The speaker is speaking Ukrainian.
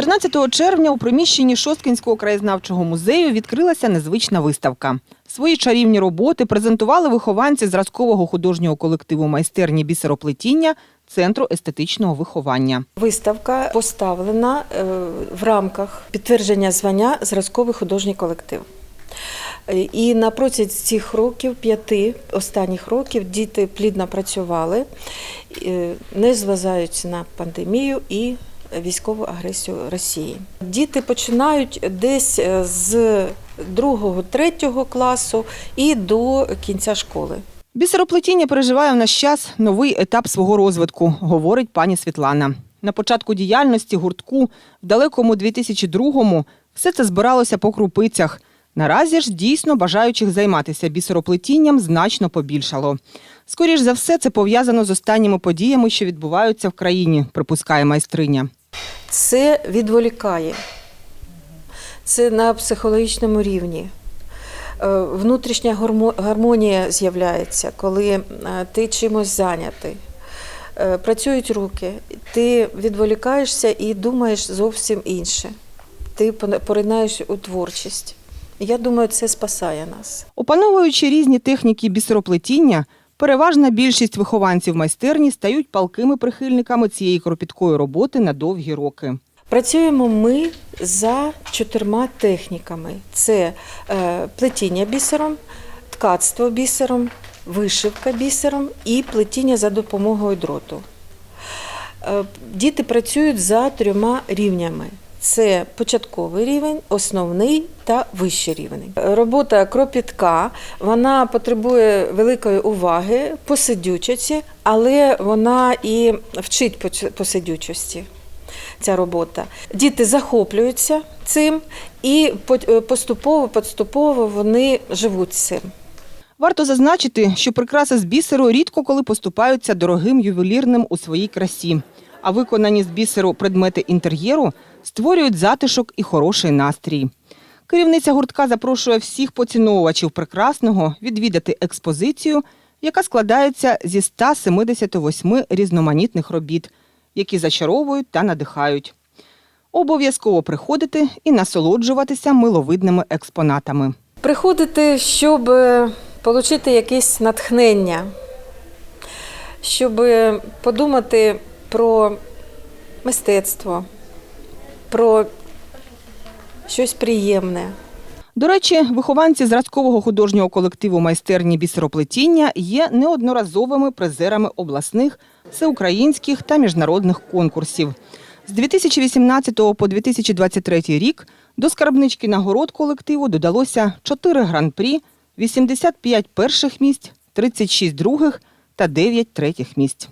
13 червня у приміщенні Шосткинського краєзнавчого музею відкрилася незвична виставка. Свої чарівні роботи презентували вихованці зразкового художнього колективу майстерні бісероплетіння Центру естетичного виховання. Виставка поставлена е, в рамках підтвердження звання зразковий художній колектив. І на протязі цих років, п'яти останніх років, діти плідно працювали, е, не зважаючи на пандемію і військову агресію Росії. Діти починають десь е, з другого-третього класу і до кінця школи. Бісероплетіння переживає в наш час новий етап свого розвитку, говорить пані Світлана. На початку діяльності гуртку в далекому 2002-му все це збиралося по крупицях. Наразі ж дійсно бажаючих займатися бісероплетінням значно побільшало. Скоріш за все, це пов'язано з останніми подіями, що відбуваються в країні, припускає майстриня. Це відволікає. Це на психологічному рівні. Е, Внутрішня гармонія з'являється, коли е, ти чимось зайнятий. Е, Працюють руки, ти відволікаєшся і думаєш зовсім інше. Ти поринаєш у творчість. Я думаю, це спасає нас. Опановуючи різні техніки бісероплетіння, переважна більшість вихованців майстерні стають палкими прихильниками цієї кропіткої роботи на довгі роки. Працюємо ми за чотирма техніками: це е, плетіння бісером, ткацтво бісером, вишивка бісером і плетіння за допомогою дроту. Е, Діти працюють за трьома рівнями. Це початковий рівень, основний та вищий рівень. Робота кропітка вона потребує великої уваги, посидючості, але вона і вчить посидючості. Ця робота. Діти захоплюються цим і поступово, поступово вони живуть цим. Варто зазначити, що прикраси з бісеру рідко коли поступаються дорогим ювелірним у своїй красі, а виконані з бісеру предмети інтер'єру створюють затишок і хороший настрій. Керівниця гуртка запрошує всіх поціновувачів прекрасного відвідати експозицію, яка складається зі 178 різноманітних робіт, які зачаровують та надихають. Обов'язково приходити і насолоджуватися миловидними експонатами. Приходити, щоб е, отримати якесь натхнення, щоб е, подумати про мистецтво, про щось приємне. До речі, вихованці зразкового художнього колективу майстерні бісероплетіння є неодноразовими призерами обласних, всеукраїнських та міжнародних конкурсів. З 2018 по 2023 рік до скарбнички нагород колективу додалося 4 гран-прі, 85 перших місць, 36 других та 9 третіх місць.